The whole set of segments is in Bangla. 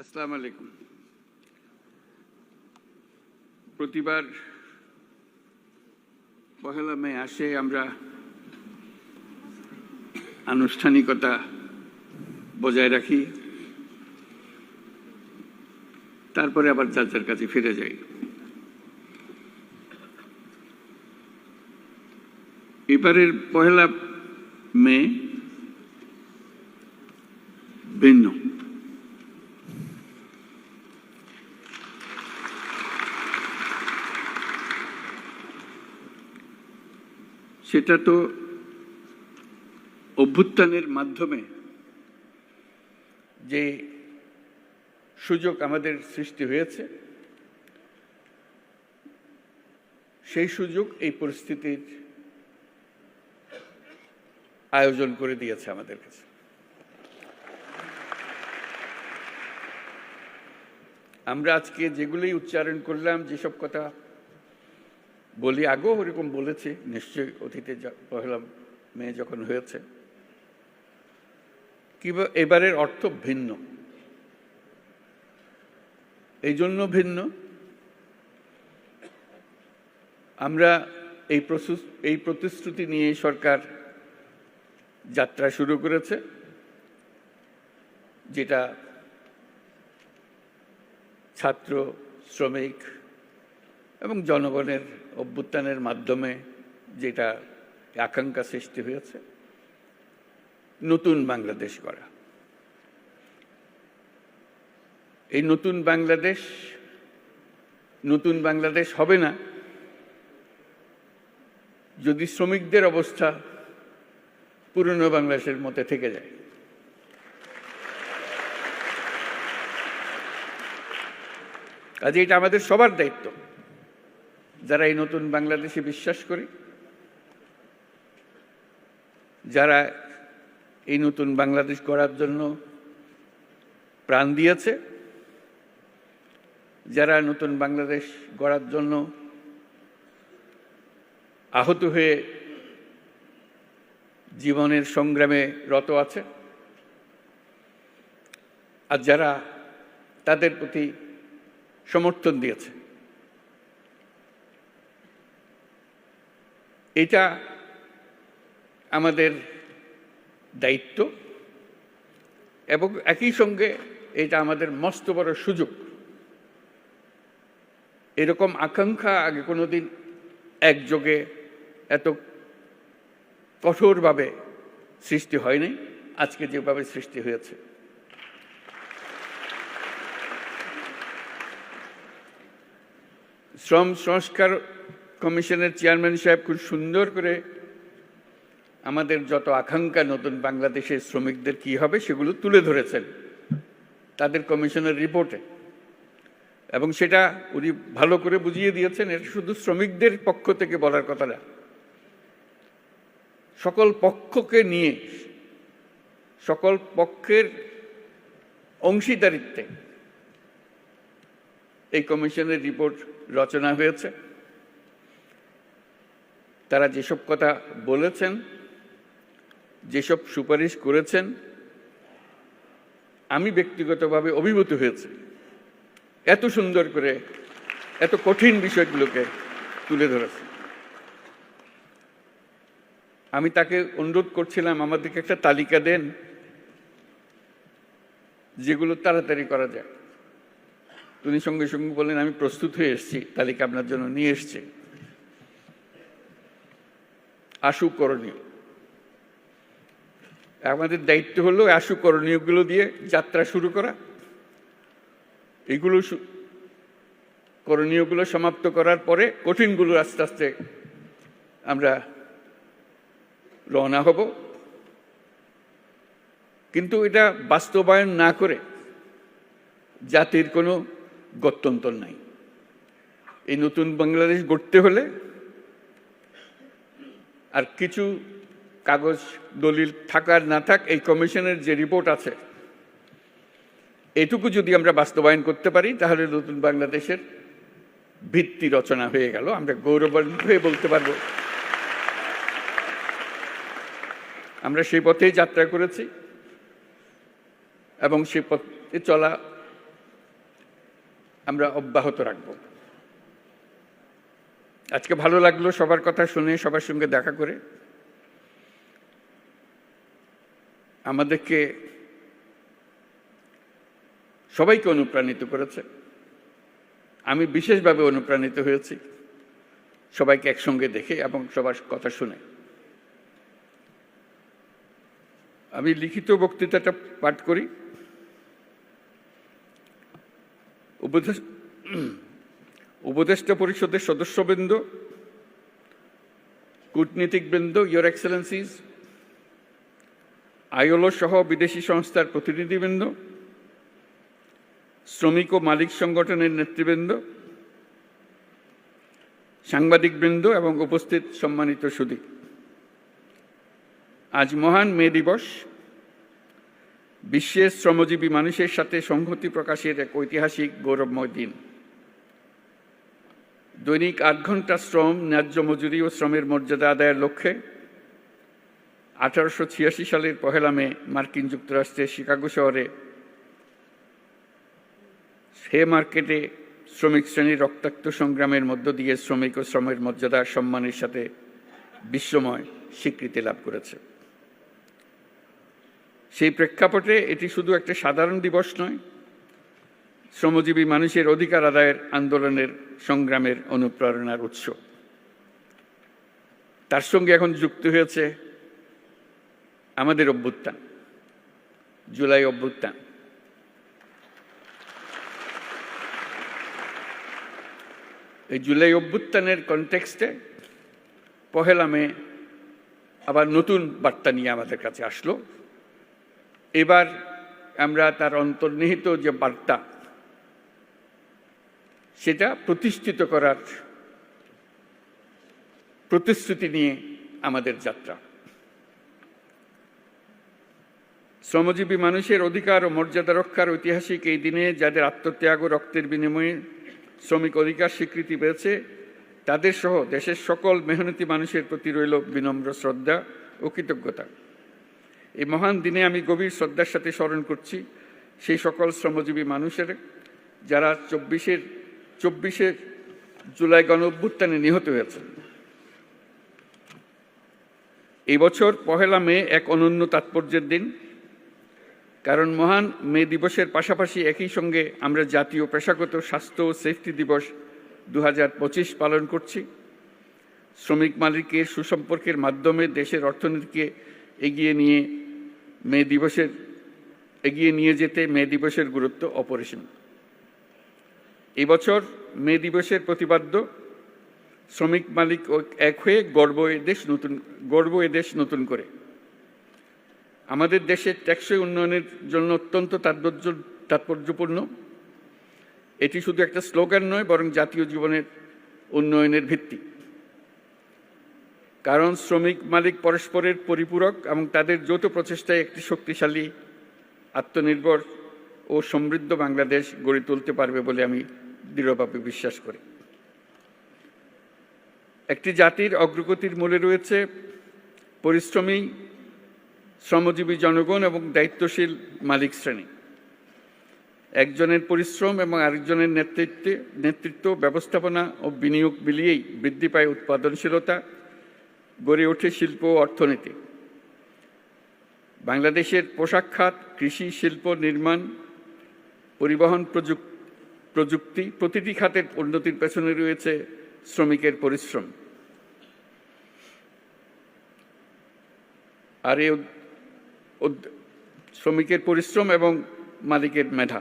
আসসালামু আলাইকুম। প্রতিবার পহেলা মে আসে আমরা আনুষ্ঠানিকতা বজায় রাখি, তারপরে আবার যার যার কাছে ফিরে যাই। এবারের পহেলা মে ভিন্ন। সেটা তো অভ্যুত্থানের মাধ্যমে যে সুযোগ আমাদের সৃষ্টি হয়েছে, সেই সুযোগ এই পরিস্থিতির আয়োজন করে দিয়েছে আমাদের কাছে। আমরা আজকে যেগুলোই উচ্চারণ করলাম, যেসব কথা বলি, আগেও ওরকম বলেছি, নিশ্চয়ই অতীতে পহেলা মে যখন হয়েছে। কিংবা, এবারের অর্থ ভিন্ন। এই জন্য ভিন্ন। আমরা এই এই প্রতিশ্রুতি নিয়ে সরকার যাত্রা শুরু করেছে, যেটা ছাত্র, শ্রমিক এবং জনগণের অভ্যুত্থানের মাধ্যমে যেটা আকাঙ্ক্ষা সৃষ্টি হয়েছে, নতুন বাংলাদেশ করা এই নতুন বাংলাদেশ নতুন বাংলাদেশ হবে না যদি শ্রমিকদের অবস্থা পুরনো বাংলাদেশের মধ্যে থেকে যায়। কাজে এটা আমাদের সবার দায়িত্ব। যারা এই নতুন বাংলাদেশে বিশ্বাস করি, যারা এই নতুন বাংলাদেশ গড়ার জন্য প্রাণ দিয়েছে, যারা নতুন বাংলাদেশ গড়ার জন্য আহত হয়ে জীবনের সংগ্রামে রত আছে, আর যারা তাদের প্রতি সমর্থন দিয়েছে। এটা আমাদের দায়িত্ব এবং একই সঙ্গে এটা আমাদের মস্ত বড় সুযোগ। এরকম আকাঙ্ক্ষা আগে কোনোদিন একযোগে এত কঠোরভাবে সৃষ্টি হয়নি, আজকে যেভাবে সৃষ্টি হয়েছে। শ্রম সংস্কার কমিশনের চেয়ারম্যান সাহেব খুব সুন্দর করে আমাদের যত আকাঙ্ক্ষা নতুন বাংলাদেশের শ্রমিকদের কি হবে সেগুলো তুলে ধরেছেন তাদের কমিশনের রিপোর্টে। এবং সেটা উনি ভালো করে বুঝিয়ে দিয়েছেন, এটা শুধু শ্রমিকদের পক্ষ থেকে বলার কথা না। সকল পক্ষকে নিয়ে, সকল পক্ষের অংশীদারিত্বে এই কমিশনের রিপোর্ট রচনা হয়েছে। তারা যেসব কথা বলেছেন, যেসব সুপারিশ করেছেন, আমি ব্যক্তিগতভাবে অভিভূত হয়েছি। এত সুন্দর করে, এত কঠিন বিষয়গুলোকে তুলে ধরেছে আমি তাকে অনুরোধ করছিলাম আমাদেরকে একটা তালিকা দেন, যেগুলো তাড়াতাড়ি করা যায় তিনি সঙ্গে সঙ্গে বললেন, আমি প্রস্তুত হয়ে এসেছি, তালিকা আপনার জন্য নিয়ে এসছি। আশু করণীয় আমাদের দায়িত্ব হলো আশু করণীয়গুলো দিয়ে যাত্রা শুরু করা। এগুলো করণীয়গুলো সমাপ্ত করার পরে কঠিনগুলো আস্তে আস্তে আমরা রওনা হব। কিন্তু এটা বাস্তবায়ন না করে জাতির কোনো গত্যন্তর নাই। এই নতুন বাংলাদেশ গড়তে হলে আর কিছু কাগজ দলিল থাকার না থাক, এই কমিশনের যে রিপোর্ট আছে, এটুকু যদি আমরা বাস্তবায়ন করতে পারি, তাহলে নতুন বাংলাদেশের ভিত্তি রচনা হয়ে গেল। আমরা গৌরবান্বিত হয়ে বলতে পারব। আমরা সেই পথেই যাত্রা করেছি এবং সেই পথে চলা আমরা অব্যাহত রাখব। আজকে ভালো লাগল সবার কথা শুনে, সবার সঙ্গে দেখা করে। আমাদেরকে সবাইকে অনুপ্রাণিত করেছে। আমি বিশেষভাবে অনুপ্রাণিত হয়েছি সবাইকে একসঙ্গে দেখে এবং সবার কথা শুনে। আমি লিখিত বক্তৃতাটা পাঠ করি। উপদেশ উপদেষ্টা পরিষদের সদস্যবৃন্দ, কূটনীতিকবৃন্দ ইয়োর এক্সেলেন্সিস আইওলো সহ বিদেশি সংস্থার প্রতিনিধিবৃন্দ, শ্রমিক ও মালিক সংগঠনের নেতৃবৃন্দ, সাংবাদিকবৃন্দ এবং উপস্থিত সম্মানিত সুদী আজ মহান মে দিবস। বিশ্বের শ্রমজীবী মানুষের সাথে সংহতি প্রকাশের এক ঐতিহাসিক গৌরবময় দিন। দৈনিক আট ঘণ্টা শ্রম, ন্যায্য মজুরি ও শ্রমের মর্যাদা আদায়ের লক্ষ্যে আঠারোশো ছিয়াশি সালের পহেলা মে মার্কিন যুক্তরাষ্ট্রের শিকাগো শহরে সে মার্কেটে শ্রমিক শ্রেণির রক্তাক্ত সংগ্রামের মধ্য দিয়ে শ্রমিক ও শ্রমের মর্যাদা সম্মানের সাথে বিশ্বময় স্বীকৃতি লাভ করেছে। সেই প্রেক্ষাপটে এটি শুধু একটা সাধারণ দিবস নয় শ্রমজীবী মানুষের অধিকার আদায়ের আন্দোলনের সংগ্রামের অনুপ্রেরণার উৎস। তার সঙ্গে এখন যুক্ত হয়েছে আমাদের অভ্যুত্থান, জুলাই অভ্যুত্থান। এই জুলাই অভ্যুত্থানের কনটেক্সটে পহেলা মে আবার নতুন বার্তা নিয়ে আমাদের কাছে আসলো। এবার আমরা তার অন্তর্নিহিত যে বার্তা সেটা প্রতিষ্ঠিত করার প্রতিশ্রুতি নিয়ে আমাদের যাত্রা। শ্রমজীবী মানুষের অধিকার ও মর্যাদা রক্ষার ঐতিহাসিক এই দিনে যাদের আত্মত্যাগ ও রক্তের বিনিময়ে শ্রমিক অধিকার স্বীকৃতি পেয়েছে, তাদের সহ দেশের সকল মেহনতি মানুষের প্রতি রইল বিনম্র শ্রদ্ধা ও কৃতজ্ঞতা। এই মহান দিনে আমি গভীর শ্রদ্ধার সাথে স্মরণ করছি সেই সকল শ্রমজীবী মানুষের, যারা চব্বিশের চব্বিশে জুলাই গণ অভ্যুত্থানে নিহত হয়েছে এই বছর পহেলা মে এক অনন্য তাৎপর্যের দিন। কারণ মহান মে দিবসের পাশাপাশি একই সঙ্গে আমরা জাতীয় পেশাগত স্বাস্থ্য ও সেফটি দিবস দু হাজার পঁচিশ পালন করছি। শ্রমিক মালিকের সুসম্পর্কের মাধ্যমে দেশের অর্থনীতিকে এগিয়ে নিয়ে মে দিবসের, এগিয়ে নিয়ে যেতে মে দিবসের গুরুত্ব অপরিসীম। এবছর মে দিবসের প্রতিপাদ্য, শ্রমিক মালিক এক হয়ে গর্ব দেশ নতুন, গর্ব দেশ নতুন করে। আমাদের দেশের টেকসই উন্নয়নের জন্য অত্যন্ত তাৎপর্য, তাৎপর্যপূর্ণ। এটি শুধু একটা স্লোগান নয়, বরং জাতীয় জীবনের উন্নয়নের ভিত্তি। কারণ শ্রমিক মালিক পরস্পরের পরিপূরক এবং তাদের যৌথ প্রচেষ্টায় একটি শক্তিশালী, আত্মনির্ভর ও সমৃদ্ধ বাংলাদেশ গড়ে তুলতে পারবে বলে আমি দৃঢ়ভাবে বিশ্বাস করি। একটি জাতির অগ্রগতির মূলে রয়েছে পরিশ্রমী, শ্রমজীবী জনগণ এবং দায়িত্বশীল মালিক শ্রেণি। একজনের পরিশ্রম এবং আরেকজনের নেতৃত্বে, নেতৃত্ব, ব্যবস্থাপনা ও বিনিয়োগ মিলিয়েই বৃদ্ধি পায় উৎপাদনশীলতা, গড়ে ওঠে শিল্প ও অর্থনীতি। বাংলাদেশের পোশাক খাত, কৃষি, শিল্প, নির্মাণ, পরিবহন প্রযুক্তি প্রতিটি খাতের উন্নতির পেছনে রয়েছে শ্রমিকের পরিশ্রম। আর এই শ্রমিকের পরিশ্রম এবং মালিকের মেধা।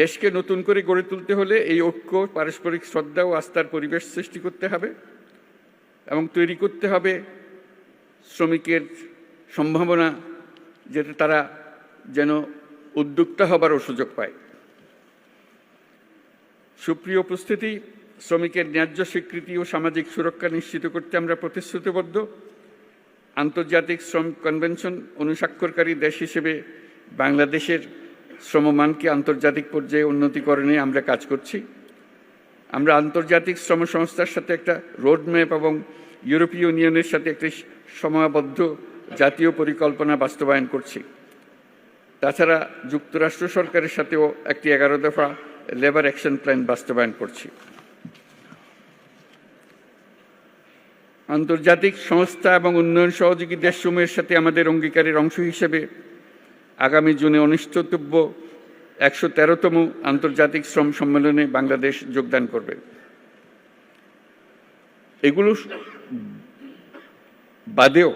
দেশকে নতুন করে গড়ে তুলতে হলে এই ঐক্য, পারস্পরিক শ্রদ্ধা ও আস্থার পরিবেশ সৃষ্টি করতে হবে এবং তৈরি করতে হবে শ্রমিকের সম্ভাবনা, যেটা তারা যেন উদ্যোক্তা হবারও সুযোগ পায়। সুপ্রিয় উপস্থিতি, শ্রমিকের ন্যায্য স্বীকৃতি ও সামাজিক সুরক্ষা নিশ্চিত করতে আমরা প্রতিশ্রুতিবদ্ধ। আন্তর্জাতিক শ্রম কনভেনশন অনুস্বাক্ষরকারী দেশ হিসেবে বাংলাদেশের শ্রমমানকে আন্তর্জাতিক পর্যায়ে উন্নতিকরণে আমরা কাজ করছি। আমরা আন্তর্জাতিক শ্রম সংস্থার সাথে একটা রোডম্যাপ এবং ইউরোপীয় ইউনিয়নের সাথে একটি সমাবদ্ধ জাতীয় পরিকল্পনা বাস্তবায়ন করছি। তাছাড়া যুক্তরাষ্ট্র সরকারের সাথেও একটি এগারো দফা লেবার অ্যাকশন প্ল্যান বাস্তবায়ন করছি। আন্তর্জাতিক সংস্থা এবং উন্নয়ন সহযোগী দেশসমূহের সাথে আমাদের অঙ্গীকারের অংশ হিসেবে আগামী জুনে অনুষ্ঠিতব্য একশো তেরোতম আন্তর্জাতিক শ্রম সম্মেলনে বাংলাদেশ যোগদান করবে। এগুলো বাদেও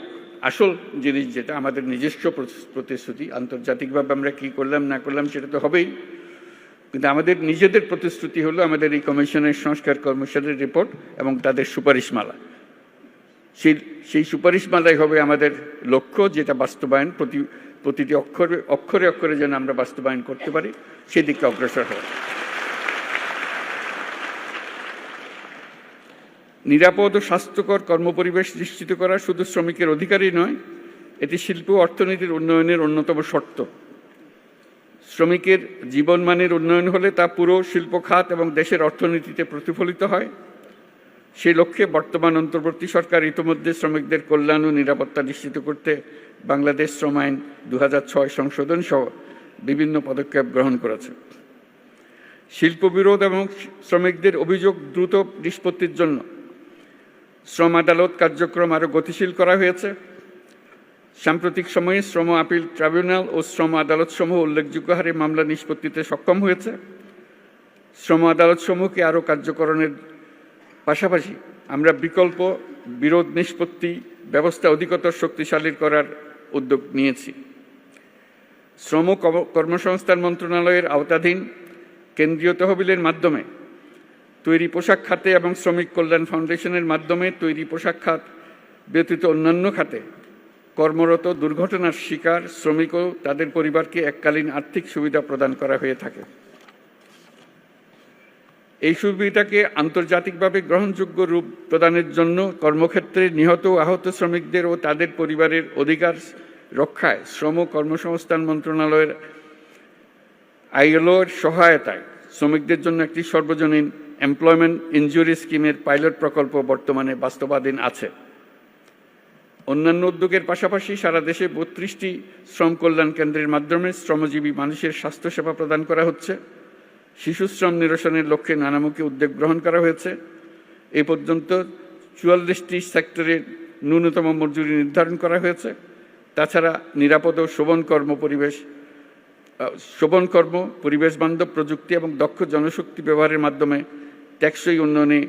আসল জিনিস যেটা আমাদের নিজস্ব প্রতিশ্রুতি, আন্তর্জাতিকভাবে আমরা কি করলাম না করলাম সেটা তো হবেই। কিন্তু আমাদের নিজেদের প্রতিশ্রুতি হলো আমাদের এই কমিশনের সংস্কার কর্মশালার রিপোর্ট এবং তাদের সুপারিশমালা। সেই সেই সুপারিশমালাই হবে আমাদের লক্ষ্য যেটা বাস্তবায়ন প্রতি, প্রতিটি অক্ষরে অক্ষরে অক্ষরে যেন আমরা বাস্তবায়ন করতে পারি সেদিকে অগ্রসর হয় নিরাপদ ও স্বাস্থ্যকর কর্মপরিবেশ নিশ্চিত করা শুধু শ্রমিকের অধিকারই নয়, এটি শিল্প অর্থনীতির উন্নয়নের অন্যতম শর্ত। শ্রমিকের জীবনমানের উন্নয়ন হলে তা পুরো শিল্প খাত এবং দেশের অর্থনীতিতে প্রতিফলিত হয়। সেই লক্ষ্যে বর্তমান অন্তর্বর্তী সরকার ইতিমধ্যে শ্রমিকদের কল্যাণ ও নিরাপত্তা নিশ্চিত করতে বাংলাদেশ শ্রম আইন দু হাজার ছয় সংশোধন সহ বিভিন্ন পদক্ষেপ গ্রহণ করেছে। শিল্প বিরোধ এবং শ্রমিকদের অভিযোগ দ্রুত নিষ্পত্তির জন্য শ্রম আদালত কার্যক্রম আরও গতিশীল করা হয়েছে। সাম্প্রতিক সময়ে শ্রম আপিল ট্রাইব্যুনাল ও শ্রম আদালতসমূহ উল্লেখযোগ্য হারে মামলা নিষ্পত্তিতে সক্ষম হয়েছে। শ্রম আদালতসমূহকে আরও কার্যকরণের পাশাপাশি আমরা বিকল্প বিরোধ নিষ্পত্তি ব্যবস্থা অধিকতর শক্তিশালী করার উদ্যোগ নিয়েছি। শ্রম কর্মসংস্থান মন্ত্রণালয়ের আওতাধীন কেন্দ্রীয় তহবিলের মাধ্যমে তৈরি পোশাক খাতে এবং শ্রমিক কল্যাণ ফাউন্ডেশনের মাধ্যমে তৈরি পোশাক খাত ব্যতীত অন্যান্য খাতে কর্মরত দুর্ঘটনার শিকার, শ্রমিক ও তাদের পরিবারকে এককালীন আর্থিক সুবিধা প্রদান করা হয়ে থাকে। এই সুবিধাকে আন্তর্জাতিকভাবে গ্রহণযোগ্য রূপ প্রদানের জন্য কর্মক্ষেত্রে নিহত আহত শ্রমিকদের ও তাদের পরিবারের অধিকার রক্ষায় শ্রম কর্মসংস্থান মন্ত্রণালয়ের আইএলওর সহায়তায় শ্রমিকদের জন্য একটি সর্বজনীন এমপ্লয়মেন্ট ইনজুরি স্কিমের পাইলট প্রকল্প বর্তমানে বাস্তবাধীন আছে। অন্যান্য উদ্যোগের পাশাপাশি সারা দেশে বত্রিশটি শ্রম কল্যাণ কেন্দ্রের মাধ্যমে শ্রমজীবী মানুষের স্বাস্থ্যসেবা প্রদান করা হচ্ছে। শিশু শ্রম নিরসনের লক্ষ্যে নানামুখী উদ্যোগ গ্রহণ করা হয়েছে। এ পর্যন্ত চুয়াল্লিশটি সেক্টরের ন্যূনতম মজুরি নির্ধারণ করা হয়েছে। তাছাড়া নিরাপদ ও শোভন কর্ম পরিবেশ শোভন কর্ম, পরিবেশ বান্ধব প্রযুক্তি এবং দক্ষ জনশক্তি ব্যবহারের মাধ্যমে টেকসই উন্নয়নে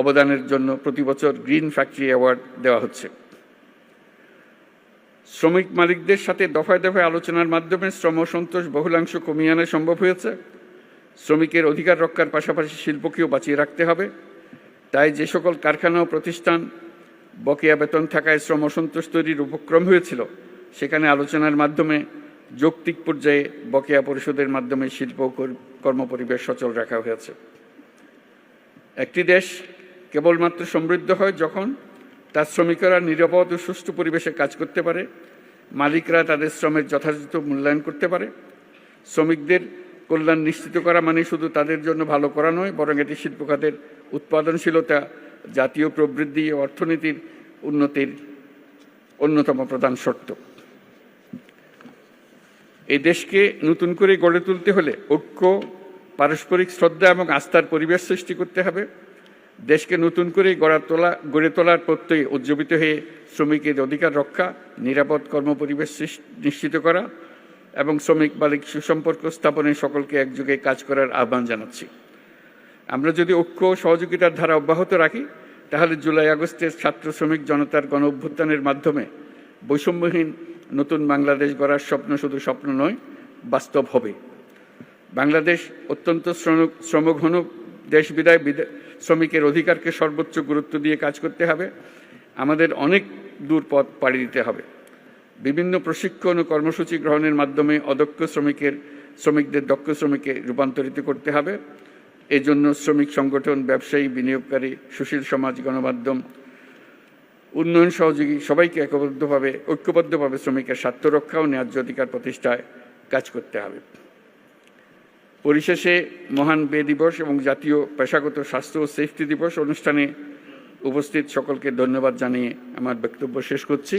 অবদানের জন্য প্রতি বছর গ্রিন ফ্যাক্টরি অ্যাওয়ার্ড দেওয়া হচ্ছে। শ্রমিক মালিকদের সাথে দফায় দফায় আলোচনার মাধ্যমে শ্রম সন্তোষ বহুলাংশ কমিয়ে আনা সম্ভব হয়েছে। শ্রমিকের অধিকার রক্ষার পাশাপাশি শিল্পকেও বাঁচিয়ে রাখতে হবে। তাই যে সকল কারখানা ও প্রতিষ্ঠান বকেয়া বেতন থাকায় শ্রম অসন্তোষ তৈরির উপক্রম হয়েছিল, সেখানে আলোচনার মাধ্যমে যৌক্তিক পর্যায়ে বকেয়া পরিশোধের মাধ্যমে শিল্প কর্মপরিবেশ সচল রাখা হয়েছে। একটি দেশ কেবলমাত্র সমৃদ্ধ হয় যখন তার শ্রমিকরা নিরাপদ ও সুষ্ঠু পরিবেশে কাজ করতে পারে। মালিকরা তাদের শ্রমের যথাযথ মূল্যায়ন করতে পারে। শ্রমিকদের কল্যাণ নিশ্চিত করা মানে শুধু তাদের জন্য ভালো করা নয়, বরং এটি শিল্প খাতের উৎপাদনশীলতা, জাতীয় প্রবৃদ্ধি ও অর্থনীতির উন্নতির অন্যতম প্রধান শর্ত। এই দেশকে নতুন করে গড়ে তুলতে হলে ঐক্য, পারস্পরিক শ্রদ্ধা এবং আস্থার পরিবেশ সৃষ্টি করতে হবে। দেশকে নতুন করে গড়া তোলা, গড়ে তোলার প্রত্যয় উজ্জীবিত হয়ে শ্রমিকের অধিকার রক্ষা, নিরাপদ কর্মপরিবেশ নিশ্চিত করা এবং শ্রমিক মালিক সুসম্পর্ক স্থাপনে সকলকে একযোগে কাজ করার আহ্বান জানাচ্ছি। আমরা যদি ঐক্য সহযোগিতার ধারা অব্যাহত রাখি, তাহলে জুলাই আগস্টের ছাত্র শ্রমিক জনতার গণ অভ্যুত্থানের মাধ্যমে বৈষম্যহীন নতুন বাংলাদেশ গড়ার স্বপ্ন শুধু স্বপ্ন নয়, বাস্তব হবে। বাংলাদেশ অত্যন্ত শ্রমঘন দেশ বিদায় শ্রমিকের অধিকারকে সর্বোচ্চ গুরুত্ব দিয়ে কাজ করতে হবে। আমাদের অনেক দূর পথ পাড়ি দিতে হবে। বিভিন্ন প্রশিক্ষণ ও কর্মসূচি গ্রহণের মাধ্যমে অদক্ষ শ্রমিকের, শ্রমিকদের দক্ষ শ্রমিকে রূপান্তরিত করতে হবে। এই জন্য শ্রমিক সংগঠন, ব্যবসায়ী, বিনিয়োগকারী, সুশীল সমাজ, গণমাধ্যম, উন্নয়ন সহযোগী সবাইকে একবদ্ধভাবে, ঐক্যবদ্ধভাবে শ্রমিকের স্বার্থ রক্ষা ও ন্যায্য অধিকার প্রতিষ্ঠায় কাজ করতে হবে। পরিশেষে মহান বে দিবস এবং জাতীয় পেশাগত স্বাস্থ্য ও সেফটি দিবস অনুষ্ঠানে উপস্থিত সকলকে ধন্যবাদ জানিয়ে আমার বক্তব্য শেষ করছি।